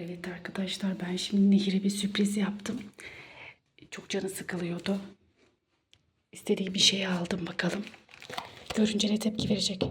Evet arkadaşlar ben şimdi Nehir'e bir sürpriz yaptım. Çok canı sıkılıyordu. İstediği bir şey aldım bakalım. Görünce ne tepki verecek?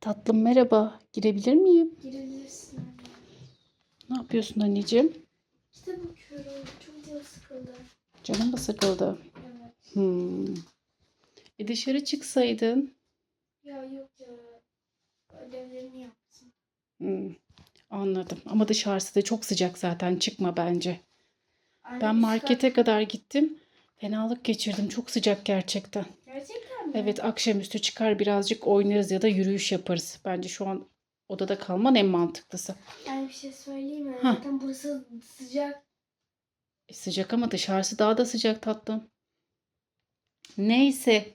Tatlım merhaba. Girebilir miyim? Girebilirsin. Ne yapıyorsun anneciğim? İşte bakıyorum. Çok canım sıkıldı. Canım mı sıkıldı? Evet. Hmm. E dışarı çıksaydın. Ya yok ya. Ödevlerimi yaptım. Hmm. Anladım. Ama dışarısı da çok sıcak zaten. Çıkma bence. Anne, Ben markete kadar gittim. Fenalık geçirdim. Çok sıcak gerçekten. kat- Gerçekten mi? Evet akşamüstü çıkar birazcık oynarız ya da yürüyüş yaparız. Bence şu an odada kalman en mantıklısı. Yani bir şey söyleyeyim mi? Zaten burası sıcak. E, sıcak ama dışarısı daha da sıcak tatlım. Neyse.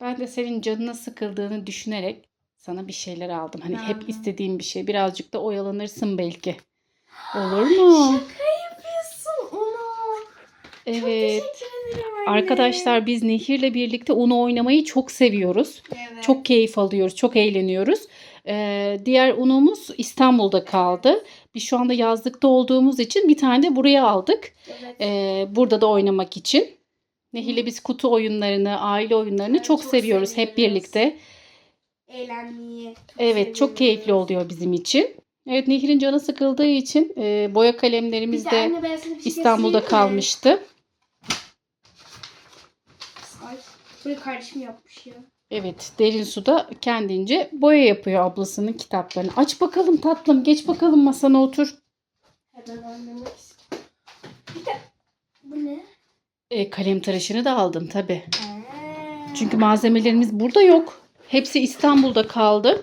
Ben de senin canına sıkıldığını düşünerek sana bir şeyler aldım. Hani Ha. hep istediğim bir şey. Birazcık da oyalanırsın belki. Olur mu? Şaka yapıyorsun onu. Evet. Anne. Arkadaşlar biz Nehir'le birlikte Uno oynamayı çok seviyoruz. Evet. Çok keyif alıyoruz, çok eğleniyoruz. Ee, diğer Uno'muz İstanbul'da kaldı. Biz şu anda yazlıkta olduğumuz için bir tane de buraya aldık. Evet. Ee, burada da oynamak için. Nehir'le biz kutu oyunlarını, aile oyunlarını Evet, çok, çok seviyoruz hep seviyoruz. birlikte. Eğlenmeyi. çok Evet, çok keyifli oluyor bizim için. Evet, Nehir'in canı sıkıldığı için e, boya kalemlerimiz Bir de anne, şey İstanbul'da kalmıştı. Ay, burayı kardeşim yapmış ya. Evet, derin suda kendince boya yapıyor ablasının kitaplarını. Aç bakalım tatlım, geç bakalım masana otur. Hemen anlamak istiyorum. Bir de bu ne? E, kalem tıraşını da aldım tabii. Aa. Çünkü malzemelerimiz burada yok. Hepsi İstanbul'da kaldı.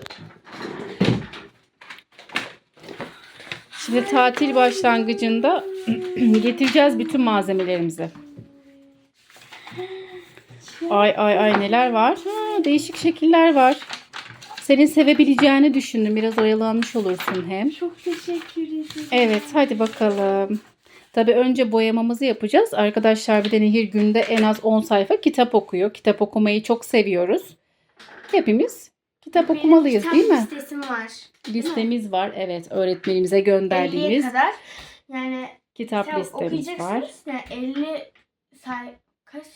Şimdi tatil başlangıcında getireceğiz bütün malzemelerimizi. Ay ay ay neler var? Ha, değişik şekiller var. Senin sevebileceğini düşündüm. Biraz oyalanmış olursun hem. Çok teşekkür ederim. Evet hadi bakalım. Tabii önce boyamamızı yapacağız. Arkadaşlar bir de Nehir günde en az 10 sayfa kitap okuyor. Kitap okumayı çok seviyoruz. Hepimiz kitap Benim okumalıyız kitap değil mi? listesim var. Listemiz var. Evet öğretmenimize 50'ye gönderdiğimiz kadar. Yani kitap kitap listemiz var. okuyacaksınız. Yani 50 say kaç?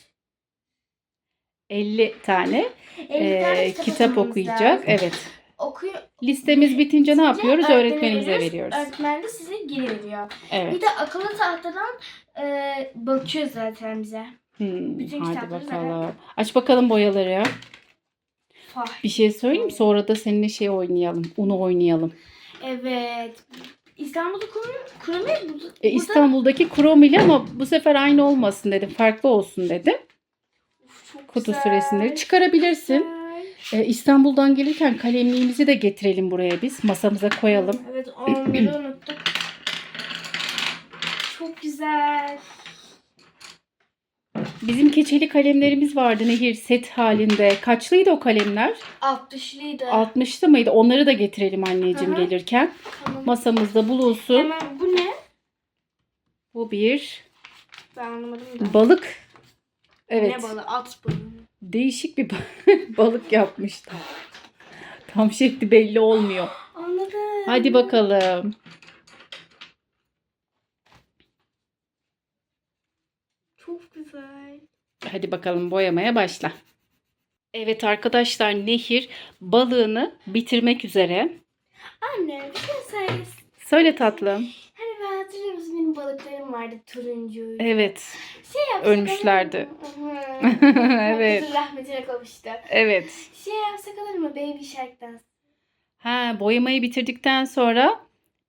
50 tane 50 tane e, kitap, kitap okumamız okuyacak. lazım. Evet. Okuyor. Listemiz bitince ne yapıyoruz? öğretmene Öğretmenimize veriyoruz. Öğretmen de size geri veriyor. Evet. Bir de akıllı tahtadan e, bakıyor zaten bize. Hmm, bütün hadi kitapları bakalım. Aç bakalım boyaları. Bir şey söyleyeyim mi? Sonra da seninle şey oynayalım. Uno oynayalım. Evet. İstanbul'da değil, burada, E, İstanbul'daki Krom ile ama bu sefer aynı olmasın dedim. Farklı olsun dedim. Çok Kutu güzel, süresini çıkarabilirsin. E, İstanbul'dan gelirken kalemliğimizi de getirelim buraya biz. Masamıza koyalım. Evet onları unuttuk. Çok güzel. Bizim keçeli kalemlerimiz vardı Nehir set halinde. Kaçlıydı o kalemler? 60'lıydı. 60'lı mıydı? Onları da getirelim anneciğim Hı hı. gelirken. Tamam. Masamızda bulunsun. Hemen bu ne? Bu bir Ben anlamadım da. balık. Evet. Ne balığı? At balığı. Değişik bir ba- balık yapmışlar. Tam şekli belli olmuyor. Anladım. Hadi bakalım. Çok güzel. Hadi bakalım boyamaya başla. Evet arkadaşlar Nehir balığını bitirmek üzere. Anne bir şey söyle. Söyle tatlım. Hani ben hatırlıyor musun benim balıklarım vardı turuncu. Evet. Şey yapsak Ölmüşlerdi. Evet. Rahmetine kavuştu. Evet. Şey yapsak olur mu? Baby Shark dansı. Ha boyamayı bitirdikten sonra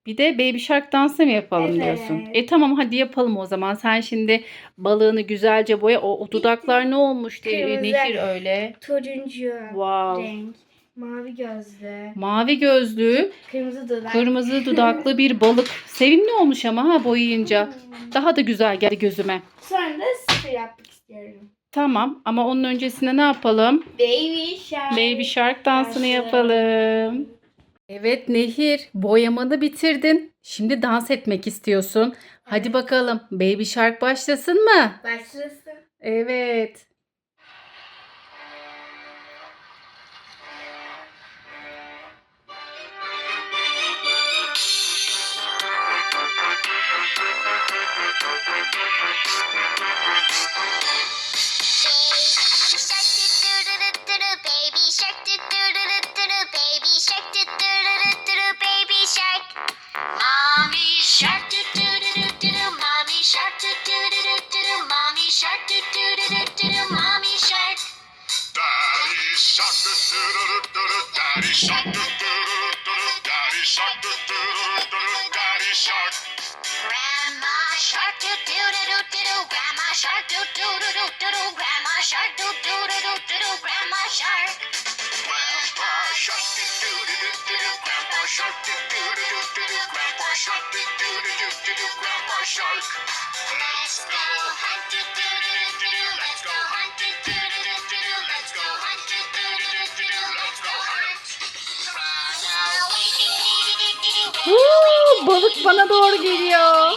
bir de Baby Shark dansı mı yapalım Evet. diyorsun. E tamam hadi yapalım o zaman. Sen şimdi balığını güzelce boya. O, o dudaklar ne olmuş diye Kırmızı. Nehir öyle. Turuncu Wow. renk. Mavi gözlü. Mavi gözlü, Kırmızı dudak. kırmızı dudaklı bir balık. Sevimli olmuş ama ha boyayınca. Hmm. Daha da güzel geldi gözüme. Sonra da sıfır yapmak istiyorum. Tamam ama onun öncesinde ne yapalım? Baby Shark. Baby Shark dansını Dansı. yapalım. Evet Nehir, boyamanı bitirdin. Şimdi dans etmek istiyorsun. Hadi bakalım. Baby Shark başlasın mı? Başlasın. Evet. Shark do do do do do do grandma shark. Grandpa shark do do do do do do Grandpa shark do do do do do do Grandpa shark do do do do do do Grandpa shark Let's go hunt do do do do do Let's go hunt do do do do do Let's go hunt do do do do do Let's go hunt Run balık bana doğru geliyor.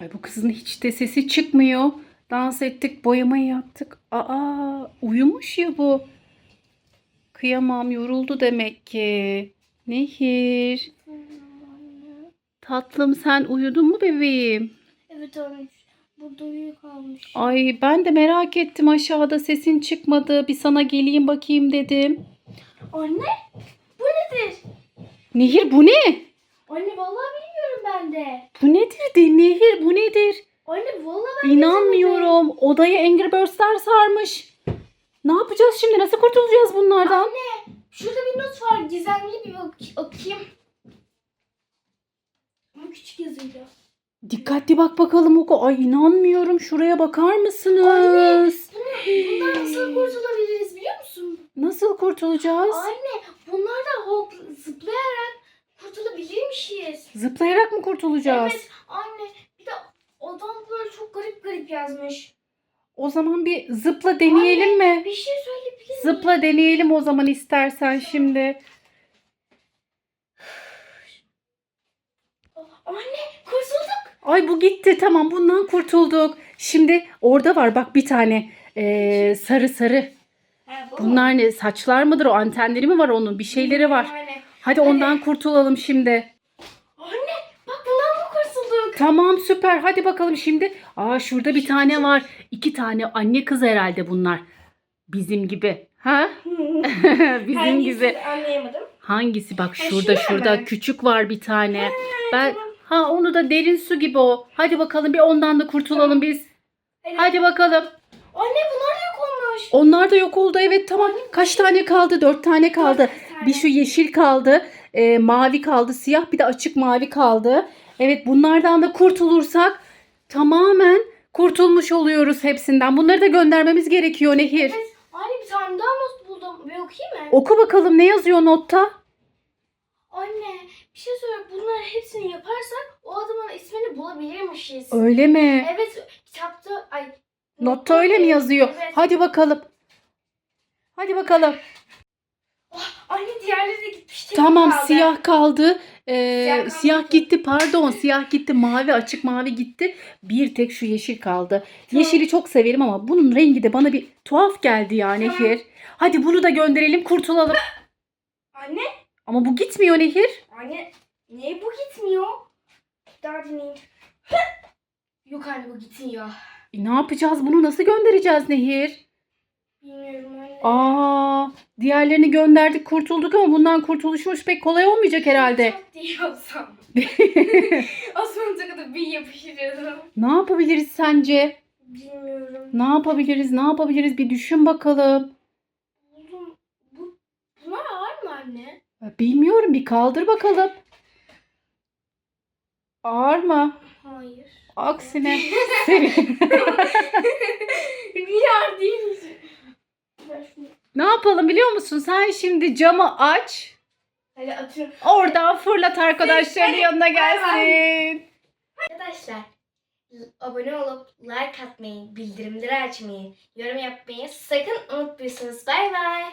Ay bu kızın hiç de sesi çıkmıyor. Dans ettik, boyamayı yaptık. Aa, uyumuş ya bu. Kıyamam, yoruldu demek ki. Nehir, tatlım sen uyudun mu bebeğim? Evet anne. Burada uyuyakalmış. Ay ben de merak ettim aşağıda sesin çıkmadı. Bir sana geleyim bakayım dedim. Anne bu nedir? Nehir bu ne? Anne vallahi bilmiyorum ben de. Bu nedir de Nehir bu nedir? Anne vallahi ben İnanmıyorum. Odayı Angry Birds'ler sarmış. Ne yapacağız şimdi? Nasıl kurtulacağız bunlardan? Anne şurada bir not var. Gizemli bir bak okuyayım. Ama küçük yazıyla. Dikkatli bak bakalım. Ay inanmıyorum. Şuraya bakar mısınız? Bundan nasıl kurtulabiliriz biliyor musun? Nasıl kurtulacağız? Anne bunlardan hop zıplayarak kurtulabilirmişiz. Zıplayarak mı kurtulacağız? Evet anne bir de adam böyle çok garip garip yazmış. O zaman bir zıpla deneyelim mi? Bir şey söyleyebilir miyim? Zıpla deneyelim o zaman istersen şimdi. Anne kurtulduk. Ay bu gitti tamam bundan kurtulduk. Şimdi orada var bak bir tane ee, sarı sarı. Ha, bu mu? Bunlar ne saçlar mıdır o antenleri mi var onun bir şeyleri var. Anne. Hadi ondan kurtulalım şimdi. Anne bak bundan mı kurtulduk? Tamam süper hadi bakalım şimdi. Aa şurada bir tane var. İki tane anne kız herhalde bunlar. Bizim gibi. Ha? Bizim Hangisi gibi. Anlayamadım. Hangisi? Bak şurada şurada küçük var bir tane. Ben. Ha onu da derin su gibi o. Hadi bakalım bir ondan da kurtulalım biz. Hadi. Hadi bakalım. Anne bunlar da yok olmuş. Onlar da yok oldu evet tamam. Kaç tane kaldı? Dört tane kaldı. Dört tane. Bir şu yeşil kaldı. e, mavi kaldı. Siyah bir de açık mavi kaldı. Evet bunlardan da kurtulursak tamamen kurtulmuş oluyoruz hepsinden. Bunları da göndermemiz gerekiyor Nehir. Evet. Anne bir tane daha not buldum. Bir okuyayım mı? Oku bakalım ne yazıyor notta? Bir şey söyle. Bunların hepsini yaparsak o adamın ismini bulabilirmişiz. Öyle mi? Evet kitapta ay Notta öyle mi yazıyor? Evet. Hadi bakalım. Hadi bakalım. Anne diğerleri de gitmişti. Tamam kaldı. siyah kaldı. Ee, Siyah siyah, gitti pardon siyah gitti mavi açık mavi gitti. Bir tek şu yeşil kaldı. Tamam. Yeşili çok severim ama bunun rengi de bana bir tuhaf geldi ya Tamam. Nehir. Hadi bunu da gönderelim kurtulalım. Anne Ama bu gitmiyor Nehir. anne niye bu gitmiyor? Daha dinleyeyim. Yok anne bu gitmiyor. E, ne yapacağız bunu nasıl göndereceğiz Nehir? Bilmiyorum anne. Aa, diğerlerini gönderdik kurtulduk ama bundan kurtuluşumuz pek kolay olmayacak herhalde. Çok değil olsam. Osmanlıca kadar bir yapıştırıyordum. ne yapabiliriz sence? Bilmiyorum. Ne yapabiliriz? Ne yapabiliriz? Bir düşün bakalım. Buldum. Bu, bunlar ağır mı anne? Bilmiyorum bir kaldır bakalım. Ağır mı? Hayır. Aksine sevin. Bir ağır değil. Ver şunu. ne yapalım biliyor musun? Sen şimdi camı aç. Hadi atıyorum. Oradan fırlat arkadaşların yanına gelsin. Arkadaşlar abone olup like atmayı, bildirimleri açmayı, yorum yapmayı sakın unutmuyorsunuz. Bay bay.